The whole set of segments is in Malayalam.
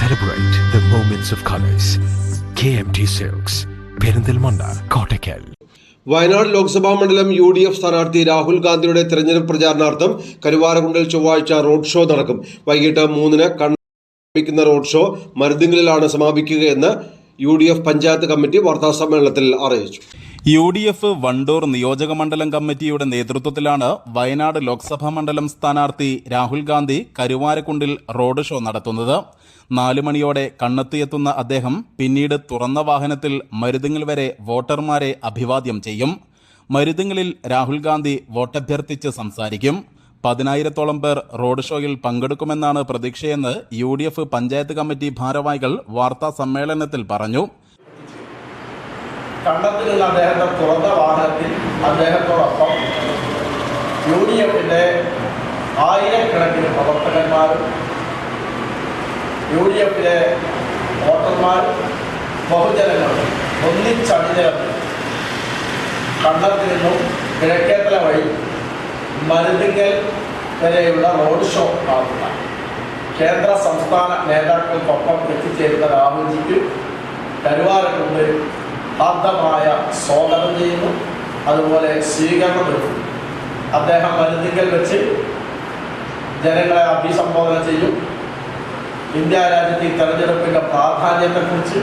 Celebrate the moments of colors. KMT Silks Perinthalmanna Kottakkal Wayanad Lok Sabha മണ്ഡലം യു ഡി എഫ് സ്ഥാനാർത്ഥി രാഹുൽ ഗാന്ധിയുടെ തെരഞ്ഞെടുപ്പ് പ്രചാരണാർത്ഥം കരുവാരകുണ്ടിൽ ചൊവ്വാഴ്ച റോഡ് ഷോ നടക്കും. വൈകിട്ട് മൂന്നിന് കണ്ണിക്കുന്ന റോഡ് ഷോ മരുതിങ്കലിലാണ് സമാപിക്കുകയെന്ന് U D F panchayat committee വാർത്താസമ്മേളനത്തിൽ അറിയിച്ചു. യു ഡി എഫ് വണ്ടൂർ നിയോജക മണ്ഡലം കമ്മിറ്റിയുടെ നേതൃത്വത്തിലാണ് വയനാട് ലോക്സഭാ മണ്ഡലം സ്ഥാനാർത്ഥി രാഹുൽ ഗാന്ധി കരുവാരക്കുണ്ടിൽ റോഡ് ഷോ നടത്തുന്നത്. നാലു മണിയോടെ കണ്ണെത്തിയെത്തുന്ന അദ്ദേഹം പിന്നീട് തുറന്ന വാഹനത്തിൽ മരുതുങ്ങൽ വരെ വോട്ടർമാരെ അഭിവാദ്യം ചെയ്യും. മരുതുങ്ങലിൽ രാഹുൽ ഗാന്ധി വോട്ടഭ്യർത്ഥിച്ച് സംസാരിക്കും. പതിനായിരത്തോളം പേർ റോഡ് ഷോയിൽ പങ്കെടുക്കുമെന്നാണ് പ്രതീക്ഷയെന്ന് യു പഞ്ചായത്ത് കമ്മിറ്റി ഭാരവാഹികൾ വാർത്താ സമ്മേളനത്തിൽ പറഞ്ഞു. കണ്ടത്തിലുള്ള അദ്ദേഹത്തെ തുറന്ന വാഹനത്തിൽ അദ്ദേഹത്തോടൊപ്പം യു ഡി എഫിന്റെ ആയിരക്കണക്കിന് പ്രവർത്തകന്മാരും യു ഡി എഫിലെ വോട്ടർമാരും ബഹുജനങ്ങളും ഒന്നിച്ചണിനിരന്ന് കണ്ടത്തിൽ നിന്നും കിഴക്കേത്തല വഴി മരുതിങ്കൽ വരെയുള്ള റോഡ് ഷോ നടത്തുക കേന്ദ്ര സംസ്ഥാന നേതാക്കൾക്കൊപ്പം എത്തിച്ചേരുന്ന രാഹുൽജിക്ക് കരുവാരക്കുണ്ട് ഹാർദമായ സ്വാഗതം ചെയ്യുന്നു. അതുപോലെ സ്വീകരണം നൽകുന്നു അദ്ദേഹം മരുതിങ്കൽ വെച്ച് ജനങ്ങളെ അഭിസംബോധന ചെയ്യും ഇന്ത്യ രാജ്യത്തെ ഈ തെരഞ്ഞെടുപ്പിന്റെ പ്രാധാന്യത്തെക്കുറിച്ച്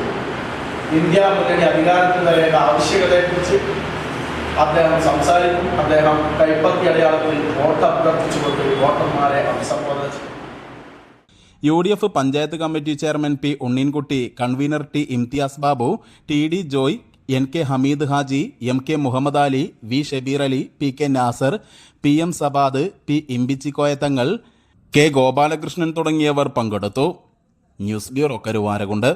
ഇന്ത്യ മുന്നണി അധികാരത്തിൽ വരേണ്ട ആവശ്യകതയെക്കുറിച്ച് അദ്ദേഹം സംസാരിക്കും അദ്ദേഹം കൈപ്പത്തി അടയാളത്തിൽ അഭ്യർത്ഥിച്ചുകൊണ്ട് വോട്ടർമാരെ അഭിസംബോധന ചെയ്യും U D F panchayat committee chairman P Unneenkutty convener T Imthiyas Babu T D Joy N K Hameed Haji M K Muhammad Ali V Shabeer Ali P K Nasar P M Sabad P Imbichikoyathangal K Gopalakrishnan തുടങ്ങിയവർ പങ്കെടുത്തു. News bureau Karuvarakundu.